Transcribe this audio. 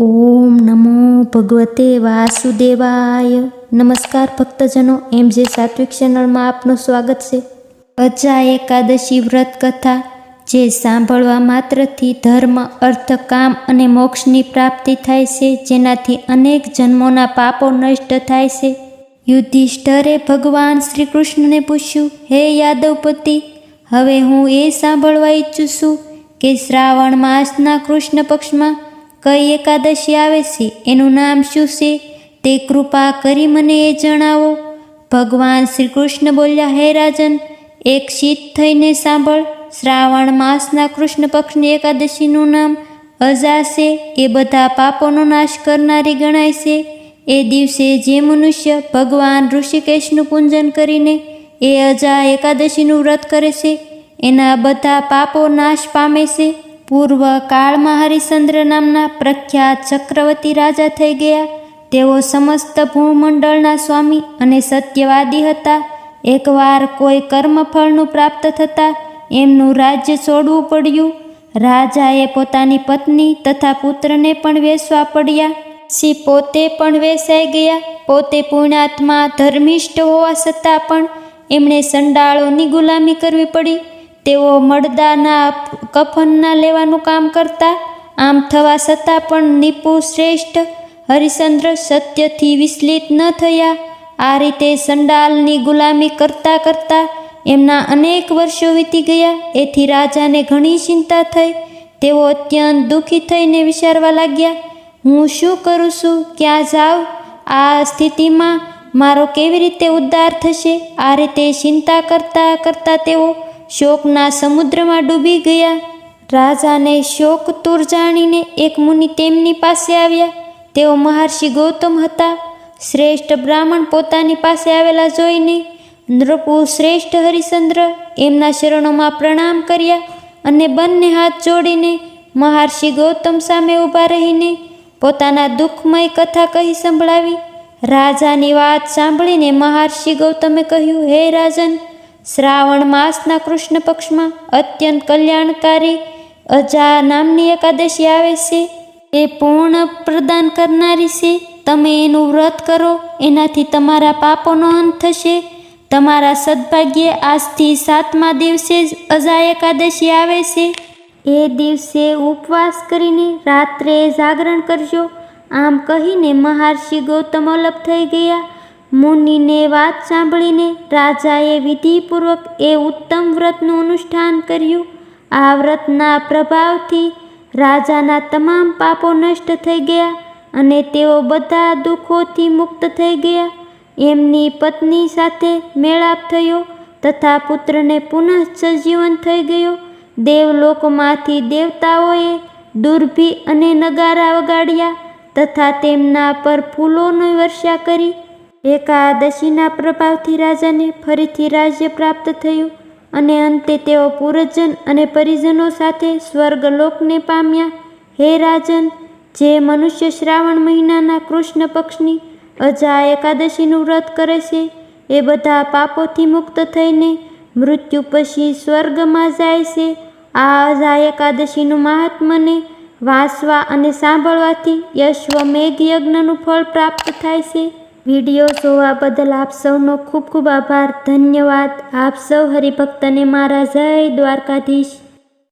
ઓમ નમો ભગવતે વાસુદેવાય. નમસ્કાર ભક્તજનો, એમ જે સાત્વિક ચેનલમાં આપનું સ્વાગત છે. અજા એકાદશી વ્રત કથા, જે સાંભળવા માત્રથી ધર્મ, અર્થ, કામ અને મોક્ષની પ્રાપ્તિ થાય છે, જેનાથી અનેક જન્મોના પાપો નષ્ટ થાય છે. યુધિષ્ઠરે ભગવાન શ્રી કૃષ્ણને પૂછ્યું, હે યાદવપતિ, હવે હું એ સાંભળવા ઈચ્છું છું કે શ્રાવણ માસના કૃષ્ણ પક્ષમાં કઈ એકાદશી આવે છે, એનું નામ શું છે? તે કૃપા કરી મને એ જણાવો. ભગવાન શ્રી કૃષ્ણ બોલ્યા, હે રાજન, એક શીત થઈને સાંભળ. શ્રાવણ માસના કૃષ્ણ પક્ષની એકાદશીનું નામ અજા છે. એ બધા પાપોનો નાશ કરનારી ગણાય છે. એ દિવસે જે મનુષ્ય ભગવાન ઋષિકેશનું પૂજન કરીને એ અજા એકાદશીનું વ્રત કરે છે, એના બધા પાપો નાશ પામે છે. પૂર્વ કાળમાં હરિશ્ચંદ્ર નામના પ્રખ્યાત ચક્રવર્તી રાજા થઈ ગયા. તેઓ સમસ્ત ભૂમંડળના સ્વામી અને સત્યવાદી હતા. એકવાર કોઈ કર્મફળનું પ્રાપ્ત થતાં એમનું રાજ્ય છોડવું પડ્યું. રાજાએ પોતાની પત્ની તથા પુત્રને પણ વેચવા પડ્યા. સી પોતે પણ વેચાઈ ગયા. પોતે પુણ્યાત્મા ધર્મિષ્ઠ હોવા છતાં પણ એમણે સંડાળોની ગુલામી કરવી પડી. તેઓ મળદાના કફનના લેવાનું કામ કરતા, આમ થવા છતાં પણ નિપુ શ્રેષ્ઠ, હરિશ્ચંદ્ર સત્યથી વિચલિત ન થયા. આ રીતે સંડાલની ગુલામી કરતા કરતા એમના અનેક વર્ષો વીતી ગયા. એથી રાજાને ઘણી ચિંતા થઈ. તેઓ અત્યંત દુઃખી થઈને વિચારવા લાગ્યા, હું શું કરું છું? ક્યાં જાઉં? આ સ્થિતિમાં મારો કેવી રીતે ઉદ્ધાર થશે? આ રીતે ચિંતા કરતા કરતા તેઓ શોકના સમુદ્રમાં ડૂબી ગયા. રાજાને શોક તૂર જાણીને એક મુનિ તેમની પાસે આવ્યા. તેઓ મહર્ષિ ગૌતમ હતા. શ્રેષ્ઠ બ્રાહ્મણ પોતાની પાસે આવેલા જોઈને નૃપુ શ્રેષ્ઠ હરિશ્ચંદ્ર એમના શરણોમાં પ્રણામ કર્યા અને બંને હાથ જોડીને મહર્ષિ ગૌતમ સામે ઊભા રહીને પોતાના દુઃખમય કથા કહી સંભળાવી. રાજાની વાત સાંભળીને મહર્ષિ ગૌતમે કહ્યું, હે રાજન શ્રાવણ માસના કૃષ્ણ પક્ષમાં અત્યંત કલ્યાણકારી અજા નામની એકાદશી આવે છે. એ પૂર્ણ પ્રદાન કરનારી છે. તમે એનું વ્રત કરો. એનાથી તમારા પાપોનો અંત થશે. તમારા સદભાગ્યે આજથી સાતમા દિવસે જ અજા એકાદશી આવે છે. એ દિવસે ઉપવાસ કરીને રાત્રે જાગરણ કરજો. આમ કહીને મહર્ષિ ગૌતમ અલગ થઈ ગયા. મુનિને વાત સાંભળીને રાજાએ વિધિપૂર્વક એ ઉત્તમ વ્રતનું અનુષ્ઠાન કર્યું. આ વ્રતના પ્રભાવથી રાજાના તમામ પાપો નષ્ટ થઈ ગયા અને તેઓ બધા દુઃખોથી મુક્ત થઈ ગયા. એમની પત્ની સાથે મેળાપ થયો તથા પુત્રને પુનઃ સજીવન થઈ ગયો. દેવલોકમાંથી દેવતાઓએ દુર્ભી અને નગારા વગાડ્યા તથા તેમના પર ફૂલોની વર્ષા કરી એકાદશીના પ્રભાવથી રાજાને ફરીથી રાજ્ય પ્રાપ્ત થયું અને અંતે તેઓ પૂરજન અને પરિજનો સાથે સ્વર્ગલોકને પામ્યા. હે રાજન, જે મનુષ્ય શ્રાવણ મહિનાના કૃષ્ણ પક્ષની અજા એકાદશીનું વ્રત કરે છે, એ બધા પાપોથી મુક્ત થઈને મૃત્યુ પછી સ્વર્ગમાં જાય છે. આ અજા એકાદશીનું મહાત્મને વાંચવા અને સાંભળવાથી યશ્વમેઘ યજ્ઞનું ફળ પ્રાપ્ત થાય છે. વીડિયો જોવા બદલ આપ સૌનો ખૂબ ખૂબ આભાર. ધન્યવાદ. આપ સૌ હરિભક્તને મારા જય દ્વારકાધીશ.